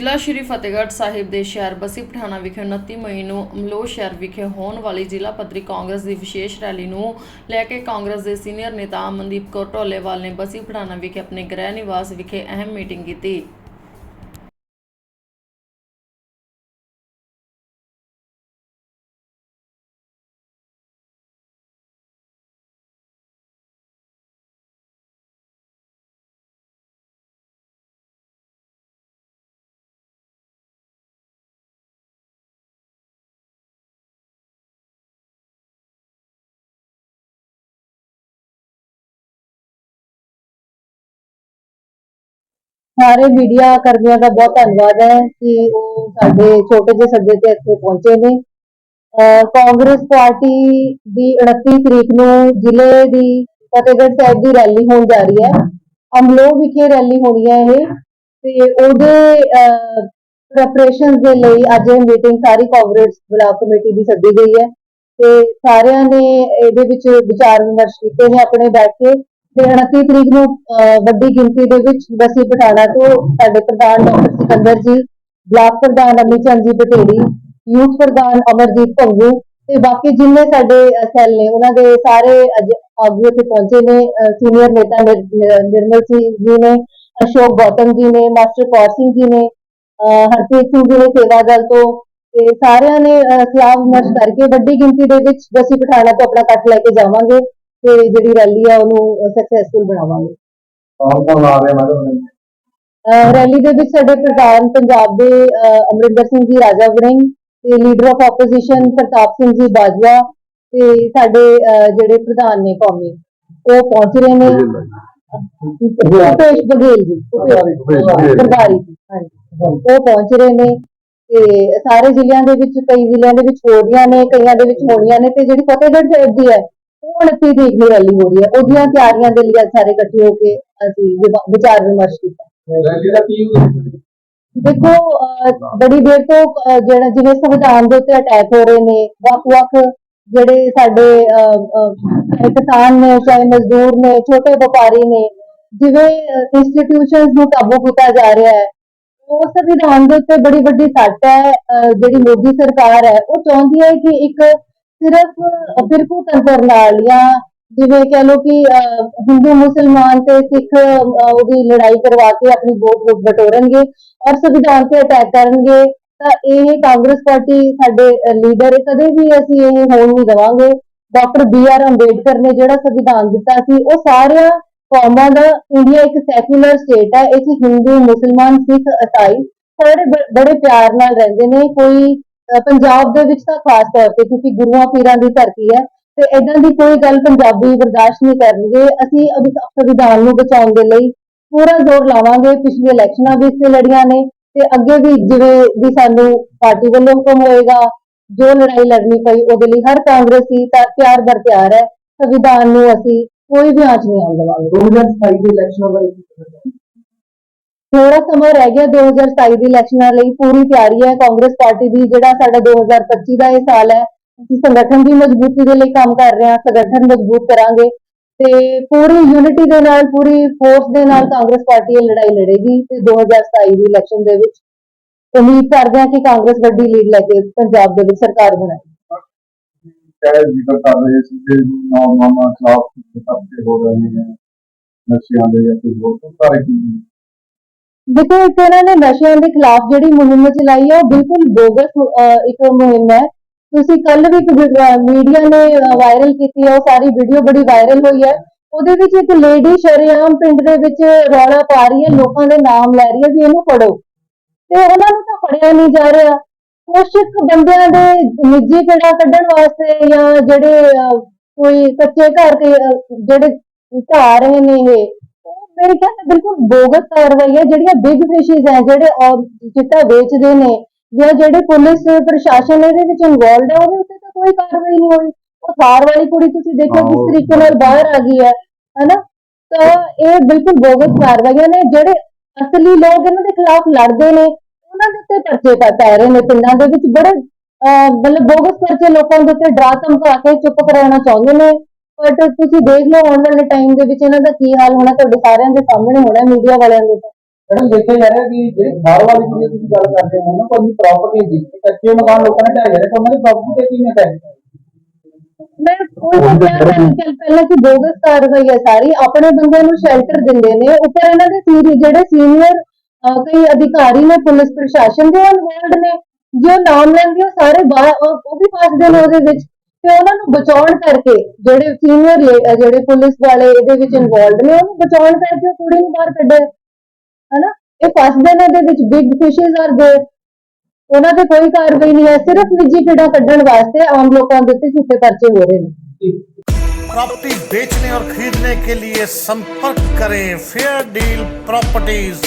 ਜ਼ਿਲ੍ਹਾ ਸ਼੍ਰੀ ਫਤਿਹਗੜ੍ਹ ਸਾਹਿਬ ਦੇ ਸ਼ਹਿਰ ਬਸੀ ਪਠਾਣਾ ਵਿਖੇ 29 ਮਈ ਨੂੰ ਅਮਲੋਹ ਸ਼ਹਿਰ ਵਿਖੇ ਹੋਣ ਵਾਲੀ ਜ਼ਿਲ੍ਹਾ ਪੱਧਰੀ ਕਾਂਗਰਸ ਦੀ ਵਿਸ਼ੇਸ਼ ਰੈਲੀ ਨੂੰ ਲੈ ਕੇ ਕਾਂਗਰਸ ਦੇ ਸੀਨੀਅਰ ਨੇਤਾ ਅਮਨਦੀਪ ਕੌਰ ਢੋਲੇਵਾਲ ਨੇ ਬਸੀ ਪਠਾਣਾ ਵਿਖੇ ਆਪਣੇ ਗ੍ਰਹਿ ਨਿਵਾਸ ਵਿਖੇ ਅਹਿਮ ਮੀਟਿੰਗ ਕੀਤੀ। ਸਾਰੇ ਮੀਡੀਆ ਕਰਮੀਆਂ ਦਾ ਬਹੁਤ ਧੰਨਵਾਦ ਹੈ ਕਿ ਉਹ ਸਾਡੇ ਛੋਟੇ ਜਿਹੇ ਸੱਦੇ ਤੇ ਇੱਥੇ ਪਹੁੰਚੇ ਨੇ। ਕਾਂਗਰਸ ਪਾਰਟੀ ਦੀ 29 ਤਰੀਕ ਨੂੰ ਜ਼ਿਲ੍ਹੇ ਦੀ ਫਤਿਹਗੜ੍ਹ ਸਾਹਿਬ ਦੀ ਰੈਲੀ ਹੋਣ ਜਾ ਰਹੀ ਹੈ। ਅਮਲੋਹ ਵਿਖੇ ਰੈਲੀ ਹੋਣੀ ਹੈ ਇਹ ਤੇ ਉਹਦੇ ਪ੍ਰੈਪਰੇਸ਼ਨ ਦੇ ਲਈ ਅੱਜ ਇਹ ਮੀਟਿੰਗ ਸਾਰੀ ਕਾਂਗਰਸ ਬਲਾਕ ਕਮੇਟੀ ਦੀ ਸੱਦੀ ਗਈ ਹੈ ਤੇ ਸਾਰਿਆਂ ਨੇ ਇਹਦੇ ਵਿੱਚ ਵਿਚਾਰ ਵਿਮਰਸ਼ ਕੀਤੇ ਨੇ ਆਪਣੇ ਬੈਠ ਕੇ। ਤੇ 29 ਤਰੀਕ ਨੂੰ ਵੱਡੀ ਗਿਣਤੀ ਦੇ ਵਿੱਚ ਬਸੀ ਪਠਾਣਾ ਤੋਂ ਸਾਡੇ ਪ੍ਰਧਾਨ ਡਾਕਟਰ ਸਿਕੰਦਰ ਜੀ ਬਲਾਕ ਪ੍ਰਧਾਨ ਅਮਿਤ ਜੀ ਪਟੇੜੀ ਯੂਥ ਪ੍ਰਧਾਨ ਅਮਰਜੀਤ ਭੰਗੂ ਤੇ ਬਾਕੀ ਜਿੰਨੇ ਸਾਡੇ ਸੈੱਲ ਨੇ ਉਹਨਾਂ ਦੇ ਸਾਰੇ ਆਗੂ ਇੱਥੇ ਪਹੁੰਚੇ ਨੇ ਸੀਨੀਅਰ ਨੇਤਾ ਨਿਰਮਲ ਸਿੰਘ ਜੀ ਨੇ ਅਸ਼ੋਕ ਗੌਤਮ ਜੀ ਨੇ ਮਾਸਟਰ ਕੌਰ ਸਿੰਘ ਜੀ ਨੇ ਹਰਪ੍ਰੀਤ ਸਿੰਘ ਜੀ ਨੇ ਸੇਵਾ ਦਲ ਤੋਂ ਤੇ ਸਾਰਿਆਂ ਨੇ ਅਹ, ਸਲਾਹ ਵਿਮਰਸ਼ ਕਰਕੇ ਵੱਡੀ ਗਿਣਤੀ ਦੇ ਵਿੱਚ ਬਸੀ ਪਠਾਣਾ ਤੋਂ ਆਪਣਾ ਕੱਟ ਲੈ ਕੇ ਜਾਵਾਂਗੇ। ਤੇ ਜਿਹੜੀ ਰੈਲੀ ਆ ਉਹਨੂੰ ਸਕਸੈਸਫੁਲ ਬਣਾਵਾਂਗੇ। ਕੌਣ ਕੌਣ ਆ ਰਿਹਾ ਮੈਡਮ ਅਹ ਰੈਲੀ ਦੇ ਵਿੱਚ ਸਾਡੇ ਪ੍ਰਧਾਨ ਪੰਜਾਬ ਦੇ ਅਮਰਿੰਦਰ ਸਿੰਘ ਜੀ ਰਾਜਾ ਵੜਿੰਗ ਤੇ leader of opposition Partap Singh ji Bajwa ਤੇ ਸਾਡੇ ਜਿਹੜੇ ਪ੍ਰਧਾਨ ਨੇ ਕੌਮੀ ਉਹ ਪਹੁੰਚ ਰਹੇ ਨੇ। ਭੁਪੇਸ਼ ਬਘੇਲ ਜੀ। ਪ੍ਰਭਾਰੀ ਜੀ ਉਹ ਪਹੁੰਚ ਰਹੇ ਨੇ ਤੇ ਸਾਰੇ ਜ਼ਿਲ੍ਹਿਆਂ ਦੇ ਵਿੱਚ ਕਈ ਜ਼ਿਲ੍ਹਿਆਂ ਦੇ ਵਿੱਚ ਹੋ ਰਹੀਆਂ ਨੇ ਕਈਆਂ ਦੇ ਵਿੱਚ ਹੋਣੀਆਂ ਨੇ ਤੇ ਜਿਹੜੀ ਫਤਿਹਗੜ੍ਹ ਸਾਹਿਬ ਦੀ ਹੈ ਉਹ 29 ਤਰੀਕ ਨੂੰ ਰੈਲੀ ਹੋ ਰਹੀ ਹੈ। ਉਹਦੀਆਂ ਤਿਆਰੀਆਂ ਦੇ ਲਈ ਅੱਜ ਸਾਰੇ ਇਕੱਠੇ ਹੋ ਕੇ ਅਸੀਂ ਵਿਵਾ- ਵਿਚਾਰ ਵਿਮਰਸ਼ ਕੀਤਾ। ਰੈਲੀ ਦਾ ਕੀ ਦੇਖੋ ਅਹ, ਬੜੀ ਦੇਰ ਤੋਂ ਅਹ, ਜਿਹੜਾ ਜਿਵੇਂ ਸੰਵਿਧਾਨ ਦੇ ਉੱਤੇ ਅਟੈਕ ਹੋ ਰਹੇ ਨੇ ਵੱਖ-ਵੱਖ ਜਿਹੜੇ ਸਾਡੇ ਅਹ, ਅਹ, ਚਾਹੇ ਕਿਸਾਨ ਨੇ ਚਾਹੇ ਮਜ਼ਦੂਰ ਨੇ ਛੋਟੇ ਵਪਾਰੀ ਨੇ ਜਿਵੇਂ ਇੰਸਟੀਟਿਊਸ਼ਨਸ ਨੂੰ ਕਾਬੂ ਕੀਤਾ ਜਾ ਰਿਹਾ ਹੈ ਉਹ ਸੰਵਿਧਾਨ ਦੇ ਉੱਤੇ ਬੜੀ ਵੱਡੀ ਸੱਟ ਹੈ ਅਹ, ਜਿਹੜੀ ਮੋਦੀ ਸਰਕਾਰ ਹੈ ਉਹ ਚਾਹੁੰਦੀ ਹੈ ਕਿ ਇੱਕ ਸਿਰਫ ਫਿਰਕੂ ਤੰਤਰ ਨਾਲ ਜਾਂ ਜਿਵੇਂ ਕਹ ਲੋ ਕਿ ਹਿੰਦੂ, ਮੁਸਲਮਾਨ ਤੇ ਸਿੱਖ ਉਹਦੀ ਲੜਾਈ ਕਰਵਾ ਕੇ ਆਪਣੀ ਵੋਟ ਵੋਟ ਬਟੋਰਨਗੇ ਔਰ ਸੰਵਿਧਾਨ ਤੇ ਅਟੈਕ ਕਰਨਗੇ, ਤਾਂ ਇਹ ਕਾਂਗਰਸ ਪਾਰਟੀ ਸਾਡੇ ਲੀਡਰ ਕਦੇ ਵੀ ਅਸੀਂ ਇਹ ਹੋਣ ਨਹੀਂ ਦੇਵਾਂਗੇ। ਡਾਕਟਰ ਬੀ ਆਰ ਅੰਬੇਡਕਰ ਨੇ ਜਿਹੜਾ ਸੰਵਿਧਾਨ ਦਿੱਤਾ ਸੀ, ਉਹ ਸਾਰਿਆਂ ਕੌਮਾਂ ਦਾ ਇੰਡੀਆ ਇੱਕ ਸੈਕੂਲਰ ਸਟੇਟ ਹੈ ਇਹ 'ਚ ਹਿੰਦੂ, ਮੁਸਲਮਾਨ, ਸਿੱਖ, ਇਸਾਈ ਸਾਰੇ ਬੜੇ ਪਿਆਰ ਨਾਲ ਰਹਿੰਦੇ ਨੇ। ਕੋਈ ਪੰਜਾਬ ਦੇ ਵਿੱਚ ਤਾਂ ਖਾਸ ਤੌਰ ਤੇ, ਕਿਉਂਕਿ ਗੁਰੂਆਂ ਪੀਰਾਂ ਦੀ ਧਰਤੀ ਹੈ, ਤੇ ਇਦਾਂ ਦੀ ਕੋਈ ਗੱਲ ਪੰਜਾਬੀ ਬਰਦਾਸ਼ਤ ਨਹੀਂ ਕਰਨਗੇ। ਅਸੀਂ ਸੰਵਿਧਾਨ ਨੂੰ ਬਚਾਉਣ ਦੇ ਲਈ ਪੂਰਾ ਜ਼ੋਰ ਲਾਵਾਂਗੇ। ਪਿਛਲੀ ਇਲੈਕਸ਼ਨਾਂ ਵੀ ਇਸ ਲੜੀਆਂ ਨੇ, ਤੇ ਅੱਗੇ ਵੀ ਜਿਵੇਂ ਵੀ ਸਾਨੂੰ ਪਾਰਟੀ ਵੱਲੋਂ ਹੁਕਮ ਹੋਏਗਾ, ਜੋ ਲੜਾਈ ਲੜਨੀ ਪਈ, ਉਹਦੇ ਲਈ ਹਰ ਕਾਂਗਰਸੀ ਤਾਂ ਤਿਆਰ ਬਰ ਤਿਆਰ ਹੈ। ਸੰਵਿਧਾਨ ਨੂੰ ਅਸੀਂ ਕੋਈ ਵੀ ਆਂਚ ਨਹੀਂ ਆਉਣ ਦੇਵਾਂਗੇ। 2027 ਦੇ ਇਲੈਕਸ਼ਨ ਬਾਰੇ ਕੀ ਕਹਿਣਾ ਥੋੜਾ ਸਮਾਂ ਰਹਿ ਗਿਆ 2027 ਦੀ ਇਲੈਕਸ਼ਨਾਂ ਲਈ, ਪੂਰੀ ਤਿਆਰੀ ਹੈ, ਕਾਂਗਰਸ ਪਾਰਟੀ ਦੀ ਜਿਹੜਾ ਸਾਡਾ 2025 ਦਾ ਇਹ ਸਾਲ ਹੈ। ਅਸੀਂ ਸੰਗਠਨ ਦੀ ਮਜ਼ਬੂਤੀ ਦੇ ਲਈ ਕੰਮ ਕਰ ਰਹੇ ਹਾਂ, ਸੰਗਠਨ ਮਜ਼ਬੂਤ ਕਰਾਂਗੇ ਤੇ ਪੂਰੀ ਯੂਨਿਟੀ ਦੇ ਨਾਲ, ਪੂਰੀ ਫੋਰਸ ਦੇ ਨਾਲ ਕਾਂਗਰਸ ਪਾਰਟੀ ਇਹ ਲੜਾਈ ਲੜੇਗੀ ਤੇ 2027 ਦੀ ਇਲੈਕਸ਼ਨ ਦੇ ਵਿੱਚ ਉਮੀਦ ਕਰਦੇ ਹਾਂ ਕਿ ਕਾਂਗਰਸ ਵੱਡੀ ਲੀਡ ਲੈ ਕੇ ਪੰਜਾਬ ਦੇ ਵਿੱਚ ਸਰਕਾਰ ਬਣਾਏ ਕਹਿ ਜ਼ਿਕਰ ਕਰ ਰਹੇ ਸੀ ਕਿ ਨੌਜਵਾਨਾਂ ਖਿਲਾਫ ਕਿਤਾਬੇ ਹੋ ਰਹੇ ਨੇ, ਨਸ਼ਿਆਂ ਦੇ ਜਾਂ ਕੋਈ ਹੋਰ ਉਸ ਕੀ ਦੇਖੋ, ਇੱਕ ਇਹਨਾਂ ਨੇ ਨਸ਼ਿਆਂ ਦੇ ਖਿਲਾਫ ਜਿਹੜੀ ਮੁਹਿੰਮ ਚਲਾਈ ਹੈ ਉਹ ਬਿਲਕੁਲ ਬੋਗਸ ਇੱਕ ਮੁਹਿੰਮ ਹੈ। ਤੁਸੀਂ ਕੱਲ ਵੀ ਮੀਡੀਆ ਨੇ ਵਾਇਰਲ ਕੀਤੀ ਹੈ ਉਹ ਸਾਰੀ ਵੀਡੀਓ ਬੜੀ ਵਾਇਰਲ ਹੋਈ ਹੈ। ਉਹਦੇ ਵਿੱਚ ਇੱਕ ਲੇਡੀ ਸ਼ਰੇਆਮ ਪਿੰਡ ਦੇ ਵਿੱਚ ਰੌਲਾ ਪਾ ਰਹੀ ਹੈ, ਲੋਕਾਂ ਦੇ ਨਾਮ ਲੈ ਰਹੀ ਹੈ ਵੀ ਇਹਨੂੰ ਫੜੋ। ਤੇ ਉਹਨਾਂ ਨੂੰ ਤਾਂ ਫੜਿਆ ਨਹੀਂ ਜਾ ਰਿਹਾ। ਕੁਛ ਬੰਦਿਆਂ ਦੇ ਨਿੱਜੀ ਕਿਹੜਾ ਕੱਢਣ ਵਾਸਤੇ ਜਾਂ ਜਿਹੜੇ ਕੋਈ ਕੱਚੇ ਘਰ ਤੇ ਜਿਹੜੇ ਢਾ ਰਹੇ ਨੇ ਇਹ ਮੇਰੇ ਖਿਆਲ ਨਾਲ ਬਿਲਕੁਲ ਬੋਗਸ ਕਾਰਵਾਈ ਹੈ ਜਿਹੜੀਆਂ ਬਿਗ ਫਿਸ਼ਿਸ ਹੈ ਜਿਹੜੇ ਔਰ ਚਿੱਟਾ ਵੇਚਦੇ ਨੇ ਜਾਂ ਜਿਹੜੇ ਪੁਲਿਸ ਪ੍ਰਸ਼ਾਸਨ ਇਹਦੇ ਵਿੱਚ ਇਨਵੋਲਡ ਹੈ ਉਹਦੇ ਉੱਤੇ ਤਾਂ ਕੋਈ ਕਾਰਵਾਈ ਨਹੀਂ ਹੋਈ ਉਹ ਸਾਰ ਵਾਲੀ ਕੁੜੀ ਤੁਸੀਂ ਦੇਖੋ ਕਿਸ ਤਰੀਕੇ ਨਾਲ ਬਾਹਰ ਆ ਗਈ ਹੈ ਹਨਾ? ਤਾਂ ਇਹ ਬਿਲਕੁਲ ਬੋਗਸ ਕਾਰਵਾਈਆਂ ਨੇ ਜਿਹੜੇ ਅਸਲੀ ਲੋਕ ਇਹਨਾਂ ਦੇ ਖਿਲਾਫ ਲੜਦੇ ਨੇ ਉਹਨਾਂ ਦੇ ਉੱਤੇ ਪਰਚੇ ਪੈ ਪੈ ਰਹੇ ਨੇ ਪਿੰਡਾਂ ਦੇ ਵਿੱਚ। ਬੜੇ ਮਤਲਬ ਬੋਗਸ ਪਰਚੇ ਲੋਕਾਂ ਦੇ ਉੱਤੇ ਡਰਾ ਧਮਕਾ ਕੇ ਚੁੱਪ ਕਰਾਉਣਾ ਚਾਹੁੰਦੇ ਨੇ। ਬਟ ਤੁਸੀਂ ਦੇਖ ਲਓ ਆਉਣ ਵਾਲੇ ਟਾਈਮ ਦੇ ਵਿੱਚ ਇਹਨਾਂ ਦਾ ਕੀ ਹਾਲ ਹੋਣਾ ਤੁਹਾਡੇ ਸਾਰਿਆਂ ਦੇ ਸਾਹਮਣੇ ਹੋਣਾ ਮੀਡੀਆ ਵਾਲਿਆਂ ਦੇ ਤਾਂ। ਮੈਡਮ ਦੇਖਿਆ ਜਾ ਰਿਹਾ ਕਿ ਜਿਹੜੀ ਬਾਹਰ ਵਾਲੀ ਕੁੜੀ ਤੁਸੀਂ ਗੱਲ ਕਰਦੇ ਹੋ ਨਾ ਕੋਈ ਪ੍ਰਾਪਰਟੀ ਦੀ ਕੱਚੇ ਮਕਾਨ ਲੋਕਾਂ ਨੇ ਢਾਹ ਰਹੇ ਤਾਂ ਉਹਨਾਂ ਦੀ ਪ੍ਰਾਪਰਟੀ ਤੇ ਕੀ ਨਹੀਂ ਹੈ ਮੈਂ ਕੋਈ ਤਾਂ ਨਹੀਂ ਚੱਲ ਪਹਿਲਾਂ ਕਿ ਬੋਗਸ ਕਾਰਵਾਈ ਹੈ ਸਾਰੀ ਆਪਣੇ ਬੰਦਿਆਂ ਨੂੰ ਸ਼ੈਲਟਰ ਦਿੰਦੇ ਨੇ। ਉੱਪਰ ਇਹਨਾਂ ਦੇ ਸੀਰੀ ਜਿਹੜੇ ਸੀਨੀਅਰ ਕਈ ਅਧਿਕਾਰੀ ਨੇ ਪੁਲਿਸ ਪ੍ਰਸ਼ਾਸਨ ਦੇ ਇਨਵੋਲਡ ਨੇ ਜੋ ਨਾਮ ਲੈਂਦੇ ਉਹ ਸਾਰੇ ਬਾਹਰ ਉਹ ਉਹ ਵੀ ਫਸਦੇ ਨੇ ਉਹਦੇ ਵਿੱਚ। ਤੇ ਉਹਨਾਂ ਨੂੰ ਬਚਾਉਣ ਕਰਕੇ ਜਿਹੜੇ ਸੀਨੀਅਰ ਜਿਹੜੇ ਪੁਲਿਸ ਵਾਲੇ ਇਹਦੇ ਵਿੱਚ ਇਨਵੋਲਡ ਨੇ ਉਹਨੂੰ ਬਚਾਉਣ ਕਰਕੇ ਉਹ ਕੁੜੀ ਨੂੰ ਬਾਹਰ ਕੱਢਿਆ ਹਨਾ ਇਹ ਫਸਦੇ ਨੇ ਇਹਦੇ ਵਿੱਚ ਬਿਗ ਫਿਸ਼ਸ ਆਰ देयर ਉਹਨਾਂ ਤੇ ਕੋਈ ਕਾਰਵਾਈ ਨਹੀਂ ਹੈ ਸਿਰਫ ਨਿੱਜੀ ਕੀੜਾ ਕੱਢਣ ਵਾਸਤੇ ਆਮ ਲੋਕਾਂ ਦੇ ਉੱਤੇ ਝੂਠੇ ਪਰਚੇ ਹੋ ਰਹੇ ਨੇ प्रॉपर्टी बेचने और खरीदने के लिए संपर्क करें फेयर डील प्रॉपर्टीज